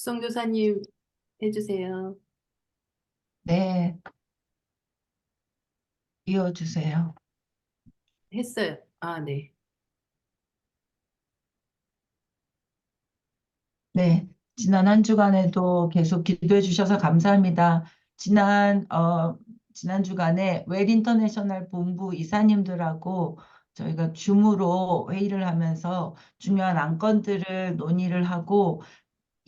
국성교사님 해주세요. 네, 이어주세요. 했어요. 아, 네. 네, 지난 한 주간에도 계속 기도해 주셔서 감사합니다. 지난, 어, 지난 주간에 웰 인터내셔널 본부 이사님들하고 저희가 줌으로 회의를 하면서 중요한 안건들을 논의를 하고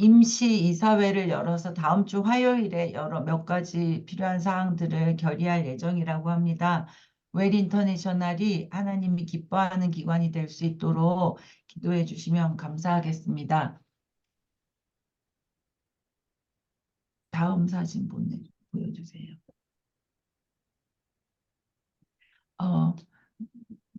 임시 이사회를 열어서 다음 주 화요일에 여러 몇 가지 필요한 사항들을 결의할 예정이라고 합니다. 웰 인터내셔널이 하나님이 기뻐하는 기관이 될 수 있도록 기도해 주시면 감사하겠습니다. 다음 사진 보내, 보여주세요. 어,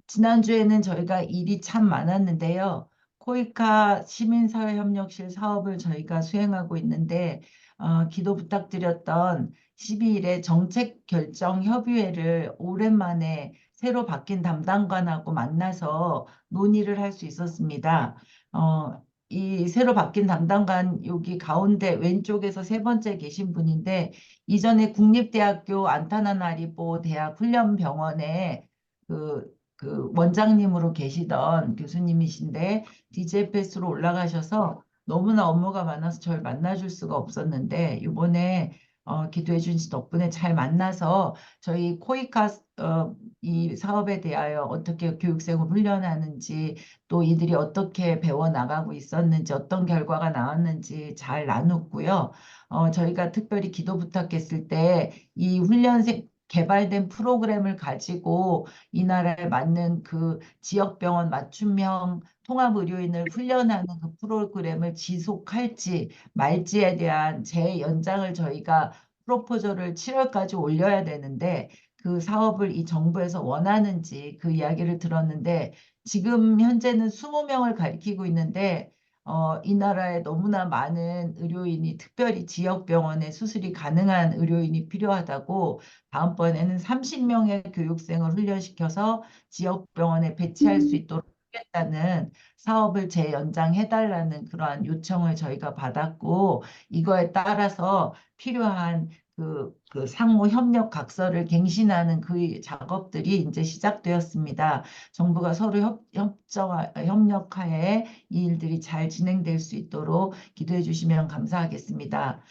지난주에는 저희가 일이 참 많았는데요. 코이카 시민사회협력실 사업을 저희가 수행하고 있는데 어, 기도 부탁드렸던 12일에 정책결정협의회를 오랜만에 새로 바뀐 담당관하고 만나서 논의를 할 수 있었습니다. 어, 이 새로 바뀐 담당관 여기 가운데 왼쪽에서 세 번째 계신 분인데 이전에 국립대학교 안타나나리보 대학 훈련병원에 그, 그 원장님으로 계시던 교수님이신데 DJ패스로 올라가셔서 너무나 업무가 많아서 저를 만나줄 수가 없었는데 이번에 어, 기도해 주신 덕분에 잘 만나서 저희 코이카 어, 이 사업에 대하여 어떻게 교육생을 훈련하는지 또 이들이 어떻게 배워 나가고 있었는지 어떤 결과가 나왔는지 잘 나눴고요. 어, 저희가 특별히 기도 부탁했을 때 이 훈련생 개발된 프로그램을 가지고 이 나라에 맞는 그 지역병원 맞춤형 통합의료인을 훈련하는 그 프로그램을 지속할지 말지에 대한 재연장을 저희가 프로포저를 7월까지 올려야 되는데 그 사업을 이 정부에서 원하는지 그 이야기를 들었는데 지금 현재는 20명을 가리키고 있는데 어, 이 나라에 너무나 많은 의료인이 특별히 지역병원에 수술이 가능한 의료인이 필요하다고 다음번에는 30명의 교육생을 훈련시켜서 지역병원에 배치할 수 있도록 하겠다는 사업을 재연장해달라는 그러한 요청을 저희가 받았고 이거에 따라서 필요한 그, 그 상호 협력 각서를 갱신하는 그 작업들이 이제 시작되었습니다. 정부가 서로 협, 협정, 협력하에 이 일들이 잘 진행될 수 있도록 기도해 주시면 감사하겠습니다.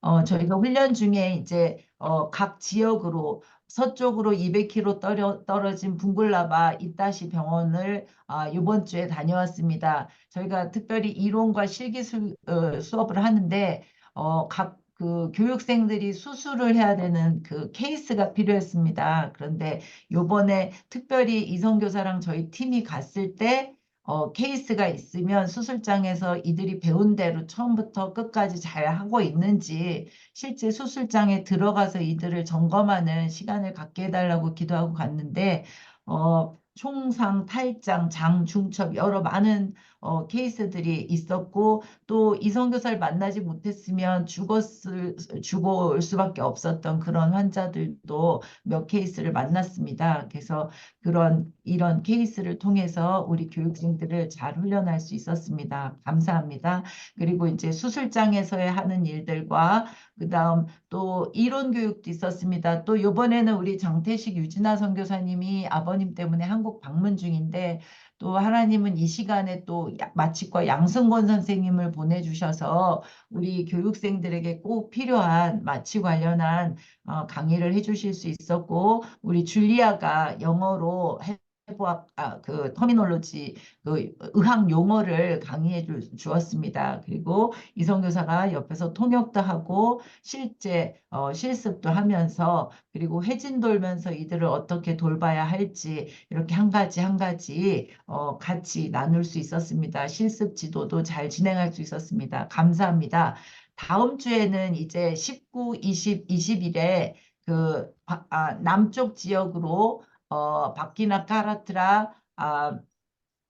어, 저희가 훈련 중에 이제 어, 각 지역으로 서쪽으로 200km 떨어, 떨어진 붕굴라바 이따시 병원을 아, 이번 주에 다녀왔습니다. 저희가 특별히 이론과 실기술 어, 수업을 하는데 어, 각 그 교육생들이 수술을 해야 되는 그 케이스가 필요했습니다. 그런데 요번에 특별히 이성교사랑 저희 팀이 갔을 때 어, 케이스가 있으면 수술장에서 이들이 배운 대로 처음부터 끝까지 잘 하고 있는지 실제 수술장에 들어가서 이들을 점검하는 시간을 갖게 해달라고 기도하고 갔는데 어, 총상, 탈장, 장, 중첩 여러 많은 어, 케이스들이 있었고 또 이성교사를 만나지 못했으면 죽었을 죽을 수밖에 없었던 그런 환자들도 몇 케이스를 만났습니다. 그래서 그런 이런 케이스를 통해서 우리 교육생들을 잘 훈련할 수 있었습니다. 감사합니다. 그리고 이제 수술장에서의 하는 일들과 그다음 또 이론 교육도 있었습니다. 또 이번에는 우리 정태식 유진아 선교사님이 아버님 때문에 한국 방문 중인데 또 하나님은 이 시간에 또 마치과 양승권 선생님을 보내주셔서 우리 교육생들에게 꼭 필요한 마취 관련한 어, 강의를 해주실 수 있었고 우리 줄리아가 영어로 해부학 아, 그 터미놀로지 그 의학 용어를 강의해 주, 주었습니다. 그리고 이성 교사가 옆에서 통역도 하고 실제 어, 실습도 하면서 그리고 회진 돌면서 이들을 어떻게 돌봐야 할지 이렇게 한 가지 한 가지 어, 같이 나눌 수 있었습니다. 실습 지도도 잘 진행할 수 있었습니다. 감사합니다. 다음 주에는 이제 19, 20, 21에 그 아, 남쪽 지역으로 어, 바키나 카라트라 아,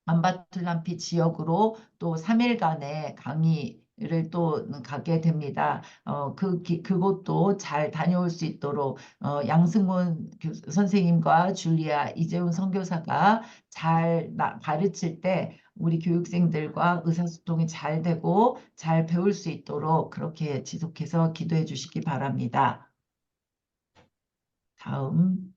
암바툴람피 지역으로 또 3일간의 강의를 또 가게 됩니다. 어, 그, 기, 그곳도 잘 다녀올 수 있도록 어, 양승곤 선생님과 줄리아 이재훈 선교사가 잘 나, 가르칠 때 우리 교육생들과 의사소통이 잘 되고 잘 배울 수 있도록 그렇게 지속해서 기도해 주시기 바랍니다. 다음.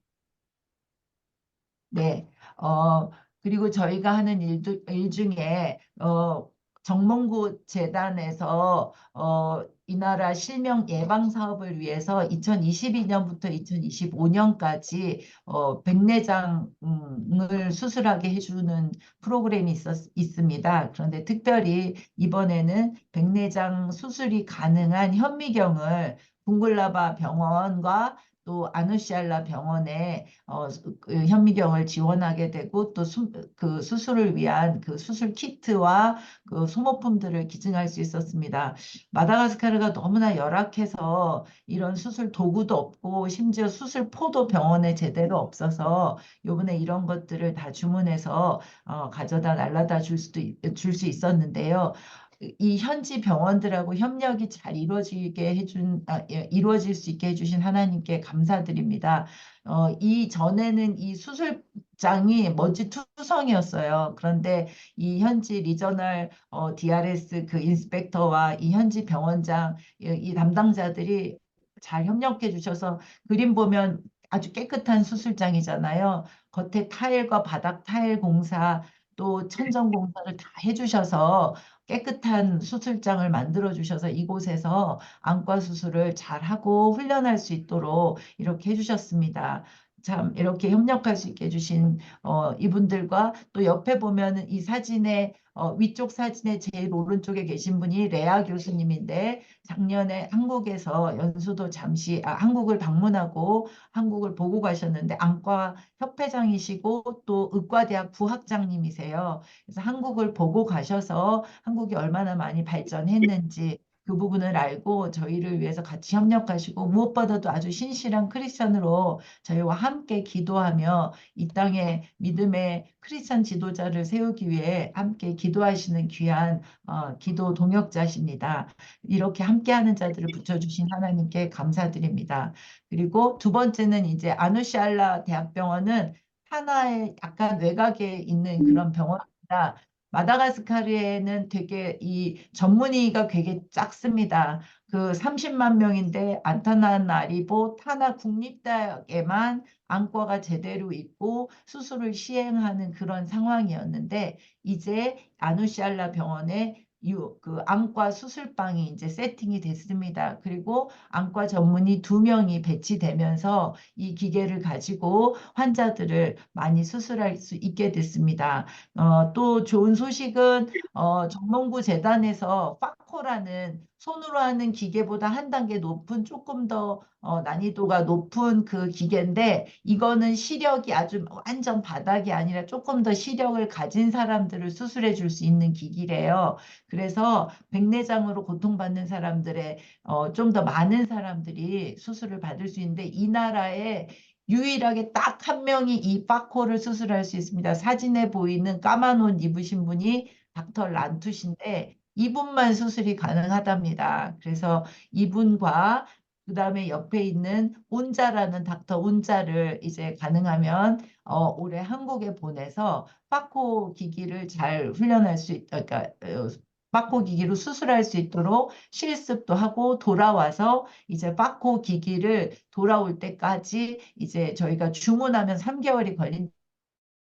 네, 어, 그리고 저희가 하는 일도, 일 중에, 어, 정몽구 재단에서, 어, 이 나라 실명 예방 사업을 위해서 2022년부터 2025년까지, 어, 백내장을 수술하게 해주는 프로그램이 있었, 있습니다. 그런데 특별히 이번에는 백내장 수술이 가능한 현미경을 붕글라바 병원과 또 아누시알라 병원에 어, 수- 그 현미경을 지원하게 되고 또 그 수술을 위한 그 수술 키트와 그 소모품들을 기증할 수 있었습니다. 마다가스카르가 너무나 열악해서 이런 수술 도구도 없고 심지어 수술포도 병원에 제대로 없어서 요번에 이런 것들을 다 주문해서 어, 가져다 날라다 줄 수도 줄 수 있었는데요. 이 현지 병원들하고 협력이 잘 이루어지게 해준, 아, 예, 이루어질 수 있게 해주신 하나님께 감사드립니다. 어, 이 전에는 이 수술장이 먼지 투성이었어요. 그런데 이 현지 리저널 어, DRS 그 인스펙터와 이 현지 병원장 이, 이 담당자들이 잘 협력해 주셔서 그림 보면 아주 깨끗한 수술장이잖아요. 겉에 타일과 바닥 타일 공사 또 천정 공사를 다 해주셔서 깨끗한 수술장을 만들어 주셔서 이곳에서 안과 수술을 잘 하고 훈련할 수 있도록 이렇게 해주셨습니다. 참 이렇게 협력할 수 있게 해주신 어, 이분들과 또 옆에 보면은 이 사진에 어, 위쪽 사진의 제일 오른쪽에 계신 분이 레아 교수님인데 작년에 한국에서 연수도 잠시 아, 한국을 방문하고 한국을 보고 가셨는데 안과 협회장이시고 또 의과대학 부학장님이세요. 그래서 한국을 보고 가셔서 한국이 얼마나 많이 발전했는지 그 부분을 알고 저희를 위해서 같이 협력하시고 무엇보다도 아주 신실한 크리스천으로 저희와 함께 기도하며 이 땅에 믿음의 크리스천 지도자를 세우기 위해 함께 기도하시는 귀한 어, 기도 동역자십니다. 이렇게 함께하는 자들을 붙여주신 하나님께 감사드립니다. 그리고 두 번째는 이제 아누시알라 대학병원은 하나의 약간 외곽에 있는 그런 병원입니다. 마다가스카르에는 되게 이 전문의가 되게 작습니다. 그 30만 명인데 안타나나리보 타나 국립대학에만 안과가 제대로 있고 수술을 시행하는 그런 상황이었는데 이제 아누시알라 병원에 유, 그 안과 수술방이 이제 세팅이 됐습니다. 그리고 안과 전문의 두 명이 배치되면서 이 기계를 가지고 환자들을 많이 수술할 수 있게 됐습니다. 어, 또 좋은 소식은 어, 정몽구 재단에서 파코라는 손으로 하는 기계보다 한 단계 높은 조금 더 어, 난이도가 높은 그 기계인데 이거는 시력이 아주 완전 바닥이 아니라 조금 더 시력을 가진 사람들을 수술해 줄 수 있는 기기래요. 그래서 백내장으로 고통받는 사람들의 어, 좀 더 많은 사람들이 수술을 받을 수 있는데 이 나라에 유일하게 딱 한 명이 이 파코를 수술할 수 있습니다. 사진에 보이는 까만 옷 입으신 분이 닥터 란투신데 이분만 수술이 가능하답니다. 그래서 이분과 그 다음에 옆에 있는 온자라는 닥터 온자를 이제 가능하면 어, 올해 한국에 보내서 파코 기기를 잘 훈련할 수 있, 그러니까 어, 파코 기기로 수술할 수 있도록 실습도 하고 돌아와서 이제 파코 기기를 돌아올 때까지 이제 저희가 주문하면 3개월이 걸린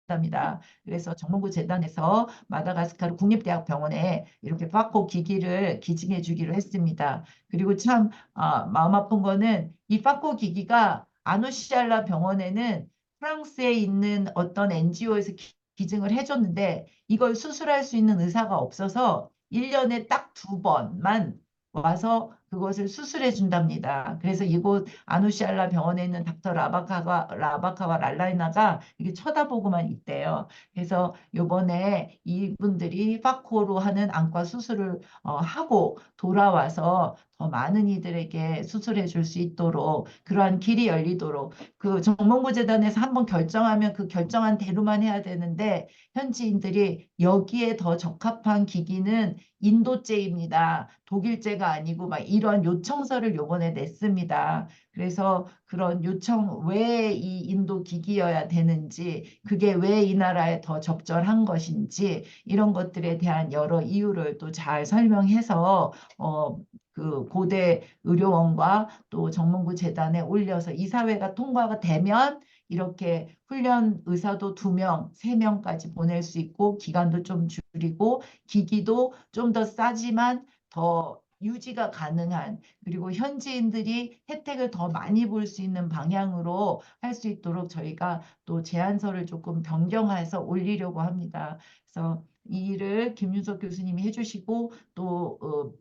답니다. 그래서 정몽구 재단에서 마다가스카르 국립대학 병원에 이렇게 파코 기기를 기증해 주기로 했습니다. 그리고 참 아, 마음 아픈 거는 이 파코 기기가 아누시알라 병원에는 프랑스에 있는 어떤 NGO에서 기증을 해줬는데 이걸 수술할 수 있는 의사가 없어서 1년에 딱 두 번만 와서 그것을 수술해 준답니다. 그래서 이곳 아누시알라 병원에 있는 닥터 라바카가 라바카와 랄라이나가 이게 쳐다보고만 있대요. 그래서 요번에 이분들이 파코로 하는 안과 수술을 어, 하고 돌아와서 더 많은 이들에게 수술해 줄 수 있도록 그러한 길이 열리도록 그 정몽구 재단에서 한번 결정하면 그 결정한 대로만 해야 되는데 현지인들이 여기에 더 적합한 기기는 인도제입니다. 독일제가 아니고 막 이런 이런 요청서를 요번에 냈습니다. 그래서 그런 요청 왜 이 인도 기기여야 되는지, 그게 왜 이 나라에 더 적절한 것인지, 이런 것들에 대한 여러 이유를 또 잘 설명해서, 어, 그 고대 의료원과 또 정문구 재단에 올려서 이사회가 통과가 되면 이렇게 훈련 의사도 두 명, 세 명까지 보낼 수 있고 기간도 좀 줄이고 기기도 좀 더 싸지만 더 유지가 가능한 그리고 현지인들이 혜택을 더 많이 볼 수 있는 방향으로 할 수 있도록 저희가 또 제안서를 조금 변경해서 올리려고 합니다. 그래서 이 일을 김윤석 교수님이 해주시고 또 어,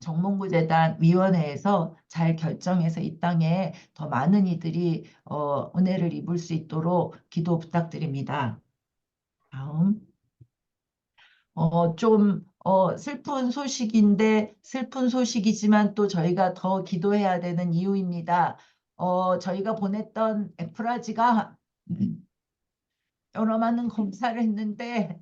정몽구재단 위원회에서 잘 결정해서 이 땅에 더 많은 이들이 어, 은혜를 입을 수 있도록 기도 부탁드립니다. 다음. 어, 좀, 어, 슬픈 소식인데, 슬픈 소식이지만 또 저희가 더 기도해야 되는 이유입니다. 어, 저희가 보냈던 에프라지가 여러 많은 검사를 했는데,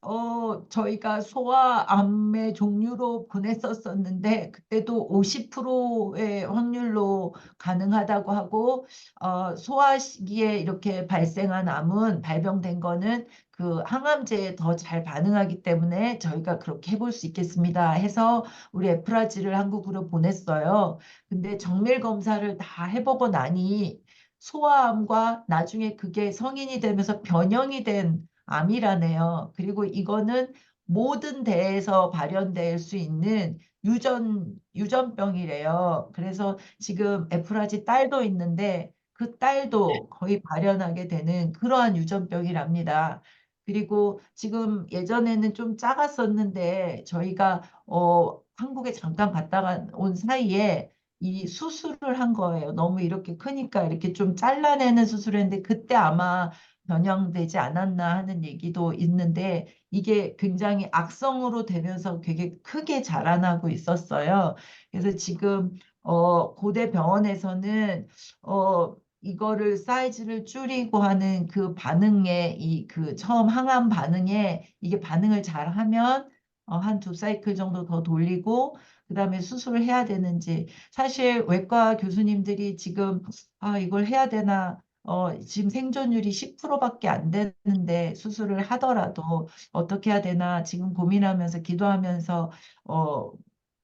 어, 저희가 소아 암의 종류로 보냈었었는데, 그때도 50%의 확률로 가능하다고 하고, 어, 소아 시기에 이렇게 발생한 암은 발병된 거는 그 항암제에 더 잘 반응하기 때문에 저희가 그렇게 해볼 수 있겠습니다. 해서 우리 에프라지를 한국으로 보냈어요. 근데 정밀 검사를 다 해보고 나니 소아암과 나중에 그게 성인이 되면서 변형이 된 암이라네요. 그리고 이거는 모든 대에서 발현될 수 있는 유전, 유전병이래요. 그래서 지금 에프라지 딸도 있는데 그 딸도 거의 발현하게 되는 그러한 유전병이랍니다. 그리고 지금 예전에는 좀 작았었는데 저희가 어, 한국에 잠깐 갔다가 온 사이에 이 수술을 한 거예요. 너무 이렇게 크니까 이렇게 좀 잘라내는 수술을 했는데 그때 아마 변형되지 않았나 하는 얘기도 있는데 이게 굉장히 악성으로 되면서 되게 크게 자라나고 있었어요. 그래서 지금 어, 고대 병원에서는 어, 이거를 사이즈를 줄이고 하는 그 반응에 이 그 처음 항암 반응에 이게 반응을 잘 하면 어, 한 두 사이클 정도 더 돌리고 그 다음에 수술을 해야 되는지. 사실 외과 교수님들이 지금 아 이걸 해야 되나 어, 지금 생존율이 10%밖에 안 되는데 수술을 하더라도 어떻게 해야 되나 지금 고민하면서 기도하면서 어,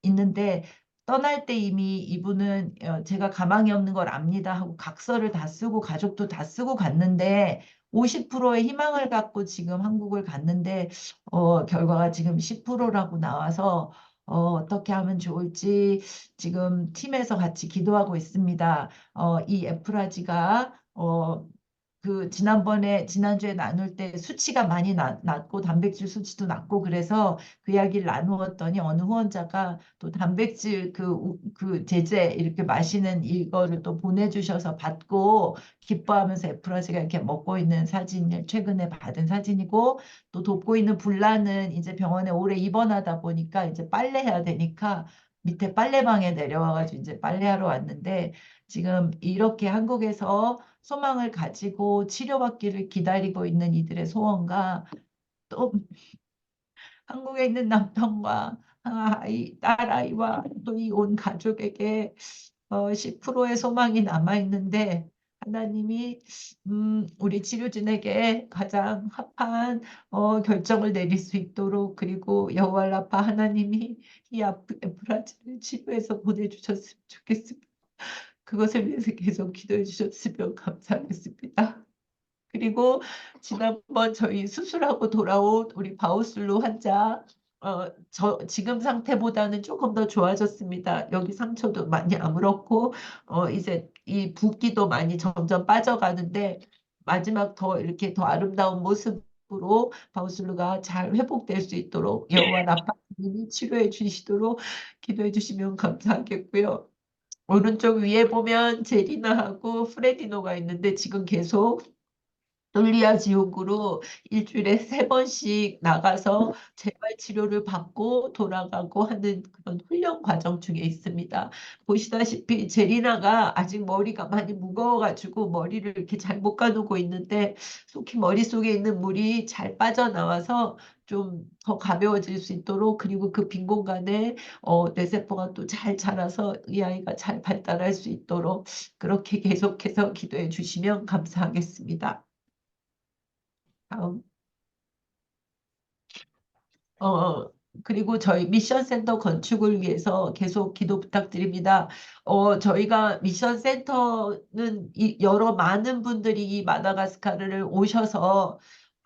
있는데 떠날 때 이미 이분은 어, 제가 가망이 없는 걸 압니다 하고 각서를 다 쓰고 가족도 다 쓰고 갔는데 50%의 희망을 갖고 지금 한국을 갔는데 어, 결과가 지금 10%라고 나와서 어, 어떻게 하면 좋을지 지금 팀에서 같이 기도하고 있습니다. 어, 이 에프라지가 어, 그 지난번에 지난주에 나눌 때 수치가 많이 낮, 낮고 단백질 수치도 낮고 그래서 그 이야기를 나누었더니 어느 후원자가 또 단백질 그, 우- 그 제제 이렇게 마시는 이거를 또 보내주셔서 받고 기뻐하면서 에프라지가 이렇게 먹고 있는 사진을 최근에 받은 사진이고 또 돕고 있는 불나는 이제 병원에 오래 입원하다 보니까 이제 빨래해야 되니까 밑에 빨래방에 내려와가지고 이제 빨래하러 왔는데 지금 이렇게 한국에서 소망을 가지고 치료받기를 기다리고 있는 이들의 소원과 또 한국에 있는 남편과 아이, 딸아이와 또 이 온 가족에게 어, 10%의 소망이 남아 있는데 하나님이 음, 우리 치료진에게 가장 합한 어, 결정을 내릴 수 있도록 그리고 여호와 라파 하나님이 이 에프라지를 치료해서 보내주셨으면 좋겠습니다. 그것을 위해서 계속 기도해 주셨으면 감사하겠습니다. 그리고 지난번 저희 수술하고 돌아온 우리 바우슬루 환자 어, 저 지금 상태보다는 조금 더 좋아졌습니다. 여기 상처도 많이 아물었고 어, 이제 이 붓기도 많이 점점 빠져가는데 마지막 더 이렇게 더 아름다운 모습으로 바우슬루가 잘 회복될 수 있도록 여호와 라파님이 치료해 주시도록 기도해 주시면 감사하겠고요. 오른쪽 위에 보면 제리나하고 프레디노가 있는데 지금 계속 논리와 지옥으로 일주일에 세 번씩 나가서 재활 치료를 받고 돌아가고 하는 그런 훈련 과정 중에 있습니다. 보시다시피 제리나가 아직 머리가 많이 무거워가지고 머리를 이렇게 잘 못 가누고 있는데 속히 머릿속에 있는 물이 잘 빠져나와서 좀 더 가벼워질 수 있도록 그리고 그 빈 공간에 어, 뇌세포가 또 잘 자라서 이 아이가 잘 발달할 수 있도록 그렇게 계속해서 기도해 주시면 감사하겠습니다. 어, 어, 그리고 저희 미션 센터 건축을 위해서 계속 기도 부탁드립니다. 어, 저희가 미션 센터는 이 여러 많은 분들이 이 마다가스카르를 오셔서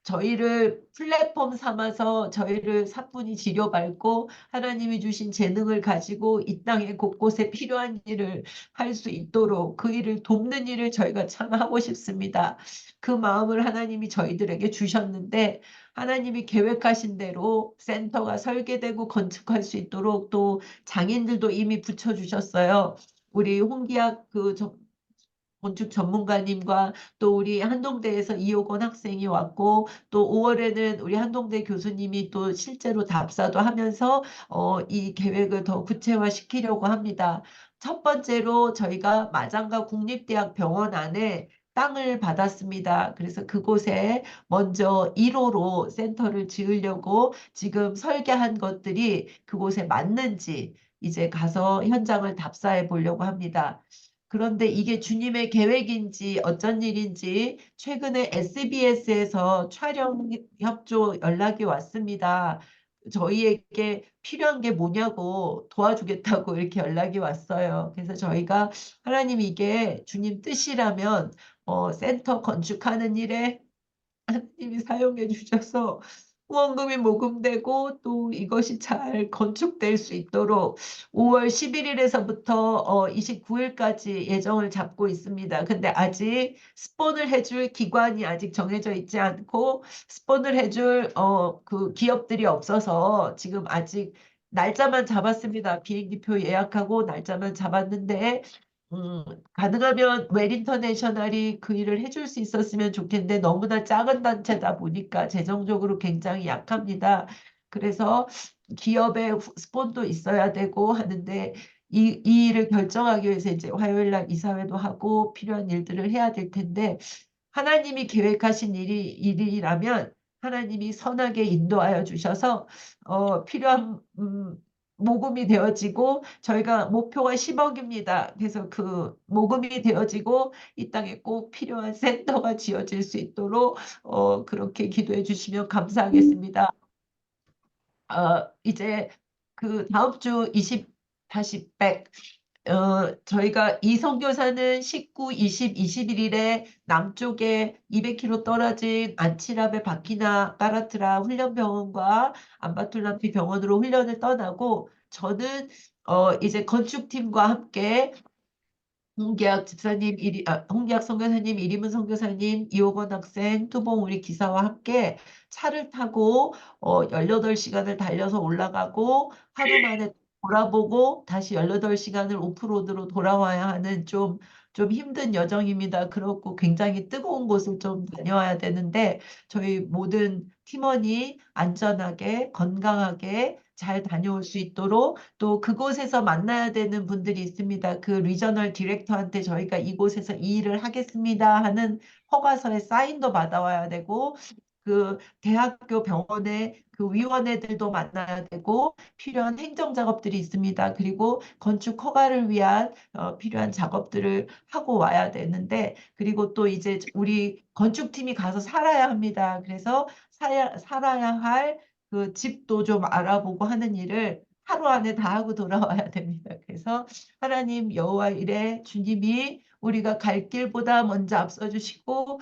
저희를 플랫폼 삼아서 저희를 사뿐히 지려밟고 하나님이 주신 재능을 가지고 이 땅에 곳곳에 필요한 일을 할 수 있도록 그 일을 돕는 일을 저희가 참 하고 싶습니다. 그 마음을 하나님이 저희들에게 주셨는데 하나님이 계획하신 대로 센터가 설계되고 건축할 수 있도록 또 장인들도 이미 붙여주셨어요. 우리 홍기학 그 정- 건축 전문가님과 또 우리 한동대에서 이호건 학생이 왔고 또 5월에는 우리 한동대 교수님이 또 실제로 답사도 하면서 어, 이 계획을 더 구체화시키려고 합니다. 첫 번째로 저희가 마장가 국립대학 병원 안에 땅을 받았습니다. 그래서 그곳에 먼저 1호로 센터를 지으려고 지금 설계한 것들이 그곳에 맞는지 이제 가서 현장을 답사해 보려고 합니다. 그런데 이게 주님의 계획인지 어쩐 일인지 최근에 SBS에서 촬영 협조 연락이 왔습니다. 저희에게 필요한 게 뭐냐고 도와주겠다고 이렇게 연락이 왔어요. 그래서 저희가 하나님 이게 주님 뜻이라면 어, 센터 건축하는 일에 하나님이 사용해 주셔서 후원금이 모금되고 또 이것이 잘 건축될 수 있도록 5월 11일에서부터 어, 29일까지 예정을 잡고 있습니다. 근데 아직 스폰을 해줄 기관이 아직 정해져 있지 않고 스폰을 해줄 어, 그 기업들이 없어서 지금 아직 날짜만 잡았습니다. 비행기표 예약하고 날짜만 잡았는데 음, 가능하면 웰인터내셔널이 그 일을 해줄 수 있었으면 좋겠는데 너무나 작은 단체다 보니까 재정적으로 굉장히 약합니다. 그래서 기업의 후- 스폰도 있어야 되고 하는데 이, 이 일을 결정하기 위해서 이제 화요일 날 이사회도 하고 필요한 일들을 해야 될 텐데 하나님이 계획하신 일이 일이라면 하나님이 선하게 인도하여 주셔서 어, 필요한 음, 모금이 되어지고 저희가 목표가 10억입니다. 그래서 그 모금이 되어지고 이 땅에 꼭 필요한 센터가 지어질 수 있도록 어, 그렇게 기도해 주시면 감사하겠습니다. 어, 이제 그 다음 주 20, 다시 백 어, 저희가 이 선교사는 19, 20, 21일에 남쪽에 200km 떨어진 안치라베 바키나 까라트라 훈련병원과 안바툴람피 병원으로 훈련을 떠나고 저는 어, 이제 건축팀과 함께 홍계학 집사님, 이리, 아, 홍계학 선교사님, 이리문 선교사님, 이호건 학생, 투봉 우리 기사와 함께 차를 타고 어, 18시간을 달려서 올라가고 하루 만에 돌아보고 다시 18시간을 오프로드로 돌아와야 하는 좀, 좀 힘든 여정입니다. 그렇고 굉장히 뜨거운 곳을 좀 다녀와야 되는데 저희 모든 팀원이 안전하게 건강하게 잘 다녀올 수 있도록 또 그곳에서 만나야 되는 분들이 있습니다. 그 리저널 디렉터한테 저희가 이곳에서 이 일을 하겠습니다 하는 허가서에 사인도 받아와야 되고 그 대학교 병원의 그 위원회들도 만나야 되고 필요한 행정 작업들이 있습니다. 그리고 건축 허가를 위한 어, 필요한 작업들을 하고 와야 되는데 그리고 또 이제 우리 건축팀이 가서 살아야 합니다. 그래서 살아야, 살아야 할 그 집도 좀 알아보고 하는 일을 하루 안에 다 하고 돌아와야 됩니다. 그래서 하나님 여호와 이래 주님이 우리가 갈 길보다 먼저 앞서 주시고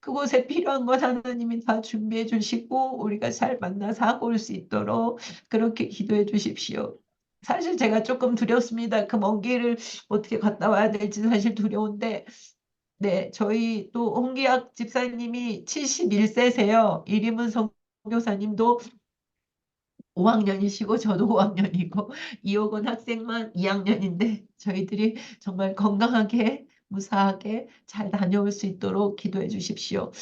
그곳에 필요한 것 하나님이 다 준비해 주시고 우리가 잘 만나서 하고 올 수 있도록 그렇게 기도해 주십시오. 사실 제가 조금 두렵습니다. 그 먼 길을 어떻게 갔다 와야 될지 사실 두려운데 네, 저희 또 홍기학 집사님이 71세세요. 이림은 선교사님도 5학년이시고 저도 5학년이고 이호건 학생만 2학년인데 저희들이 정말 건강하게 무사하게 잘 다녀올 수 있도록 기도해 주십시오.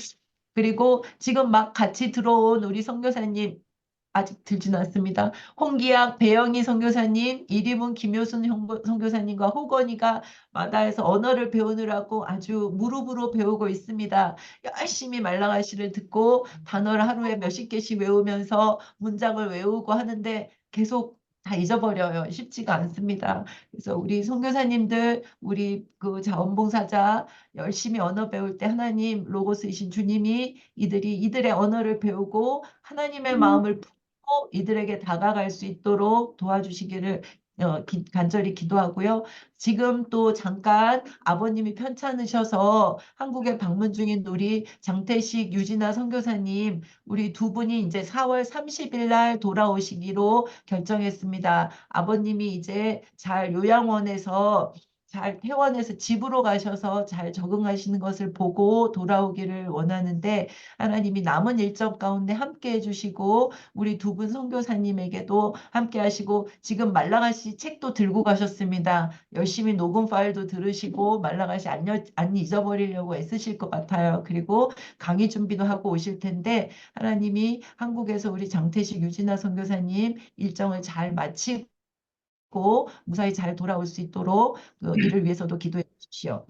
그리고 지금 막 같이 들어온 우리 선교사님 아직 들진 않습니다. 홍기학, 배영희 선교사님, 이리문 김효순 선교사님과 호건이가 마다에서 언어를 배우느라고 아주 무릎으로 배우고 있습니다. 열심히 말랑아시를 듣고 단어를 하루에 몇십 개씩 외우면서 문장을 외우고 하는데 계속 다 잊어버려요. 쉽지가 않습니다. 그래서 우리 선교사님들, 우리 그 자원봉사자 열심히 언어 배울 때 하나님 로고스이신 주님이 이들이 이들의 언어를 배우고 하나님의 마음을 품고 이들에게 다가갈 수 있도록 도와주시기를 어, 기- 간절히 기도하고요. 지금 또 잠깐 아버님이 편찮으셔서 한국에 방문 중인 우리 장태식 유진아 선교사님 우리 두 분이 이제 4월 30일 날 돌아오시기로 결정했습니다. 아버님이 이제 잘 요양원에서 잘 퇴원해서 집으로 가셔서 잘 적응하시는 것을 보고 돌아오기를 원하는데 하나님이 남은 일정 가운데 함께 해주시고 우리 두 분 선교사님에게도 함께 하시고 지금 말라가시 책도 들고 가셨습니다. 열심히 녹음 파일도 들으시고 말라가시 안, 여- 안 잊어버리려고 애쓰실 것 같아요. 그리고 강의 준비도 하고 오실 텐데 하나님이 한국에서 우리 장태식 유진아 선교사님 일정을 잘 마치고 무사히 잘 돌아올 수 있도록 그 이를 위해서도 기도해 주십시오.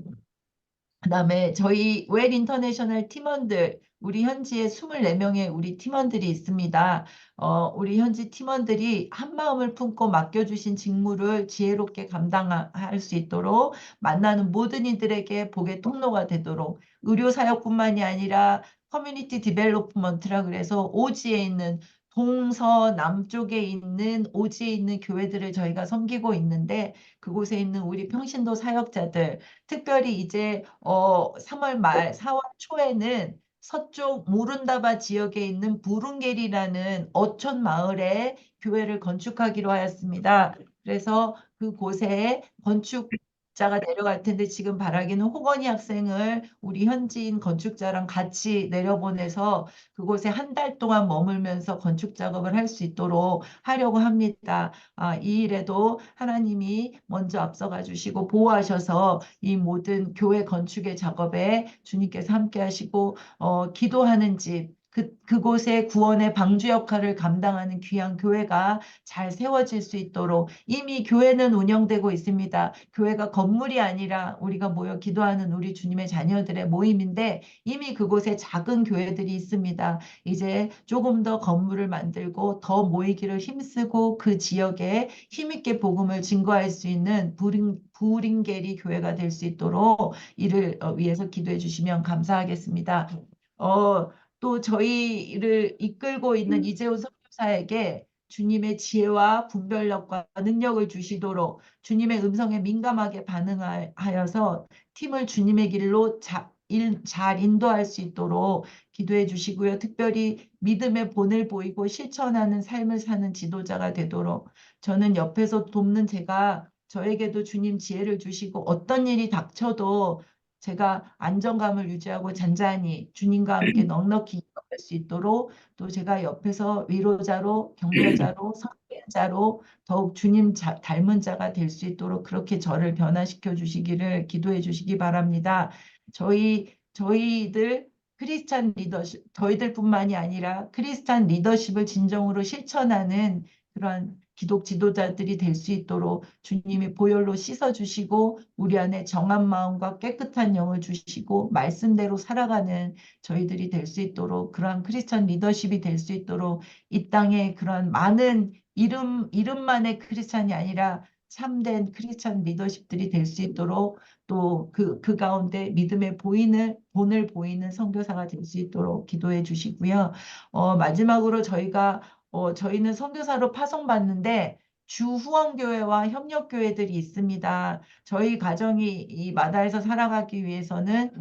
그다음에 저희 웰 인터내셔널 팀원들 우리 현지에 24명의 우리 팀원들이 있습니다. 어, 우리 현지 팀원들이 한 마음을 품고 맡겨주신 직무를 지혜롭게 감당할 수 있도록 만나는 모든 이들에게 복의 통로가 되도록 의료 사역뿐만이 아니라 커뮤니티 디벨롭먼트라 그래서 오지에 있는 동서 남쪽에 있는 오지에 있는 교회들을 저희가 섬기고 있는데 그곳에 있는 우리 평신도 사역자들 특별히 이제 어 3월 말 4월 초에는 서쪽 모른다바 지역에 있는 부룬겔이라는 어촌 마을에 교회를 건축하기로 하였습니다. 그래서 그곳에 건축 자가 내려갈 텐데 지금 바라기는 호건이 학생을 우리 현지인 건축자랑 같이 내려보내서 그곳에 한 달 동안 머물면서 건축 작업을 할 수 있도록 하려고 합니다. 아, 이 일에도 하나님이 먼저 앞서가 주시고 보호하셔서 이 모든 교회 건축의 작업에 주님께서 함께 하시고 어, 기도하는 집 그, 그곳에 구원의 방주 역할을 감당하는 귀한 교회가 잘 세워질 수 있도록 이미 교회는 운영되고 있습니다. 교회가 건물이 아니라 우리가 모여 기도하는 우리 주님의 자녀들의 모임인데 이미 그곳에 작은 교회들이 있습니다. 이제 조금 더 건물을 만들고 더 모이기를 힘쓰고 그 지역에 힘있게 복음을 증거할 수 있는 부링, 부링게리 교회가 될 수 있도록 이를 어, 위해서 기도해 주시면 감사하겠습니다. 어, 또 저희를 이끌고 있는 이재훈 선교사에게 주님의 지혜와 분별력과 능력을 주시도록 주님의 음성에 민감하게 반응하여서 팀을 주님의 길로 자, 일, 잘 인도할 수 있도록 기도해 주시고요. 특별히 믿음의 본을 보이고 실천하는 삶을 사는 지도자가 되도록 저는 옆에서 돕는 제가 저에게도 주님 지혜를 주시고 어떤 일이 닥쳐도 제가 안정감을 유지하고 잔잔히 주님과 함께 넉넉히 이어갈 수 있도록 또 제가 옆에서 위로자로 격려자로 선배자로 더욱 주님 자, 닮은 자가 될 수 있도록 그렇게 저를 변화시켜 주시기를 기도해 주시기 바랍니다. 저희 저희들 크리스찬 리더십 저희들뿐만이 아니라 크리스찬 리더십을 진정으로 실천하는 그런 기독 지도자들이 될 수 있도록 주님이 보혈로 씻어주시고 우리 안에 정한 마음과 깨끗한 영을 주시고 말씀대로 살아가는 저희들이 될 수 있도록 그러한 크리스천 리더십이 될 수 있도록 이 땅에 그런 많은 이름 이름만의 크리스천이 아니라 참된 크리스천 리더십들이 될 수 있도록 또 그 그 가운데 믿음의 보이는 본을 보이는 선교사가 될 수 있도록 기도해 주시고요. 어, 마지막으로 저희가 어, 저희는 선교사로 파송받는데 주 후원교회와 협력교회들이 있습니다. 저희 가정이 이 마다에서 살아가기 위해서는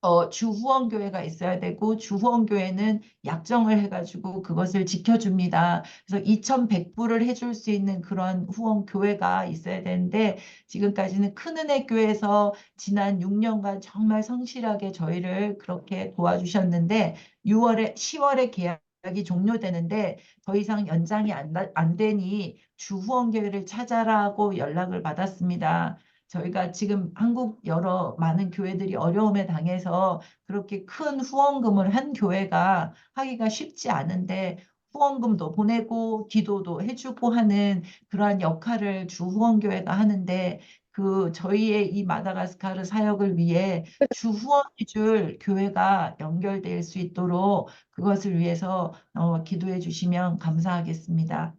어, 주 후원교회가 있어야 되고 주 후원교회는 약정을 해가지고 그것을 지켜줍니다. 그래서 2,100불을 해줄 수 있는 그런 후원교회가 있어야 되는데 지금까지는 큰은혜 교회에서 지난 6년간 정말 성실하게 저희를 그렇게 도와주셨는데 6월에 10월에 계약 이 종료되는데 더 이상 연장이 안, 나- 안 되니 주 후원교회를 찾아라고 연락을 받았습니다. 저희가 지금 한국 여러 많은 교회들이 어려움에 당해서 그렇게 큰 후원금을 한 교회가 하기가 쉽지 않은데 후원금도 보내고 기도도 해주고 하는 그러한 역할을 주 후원교회가 하는데 그 저희의 이 마다가스카르 사역을 위해 주 후원해 줄 교회가 연결될 수 있도록 그것을 위해서 어, 기도해 주시면 감사하겠습니다.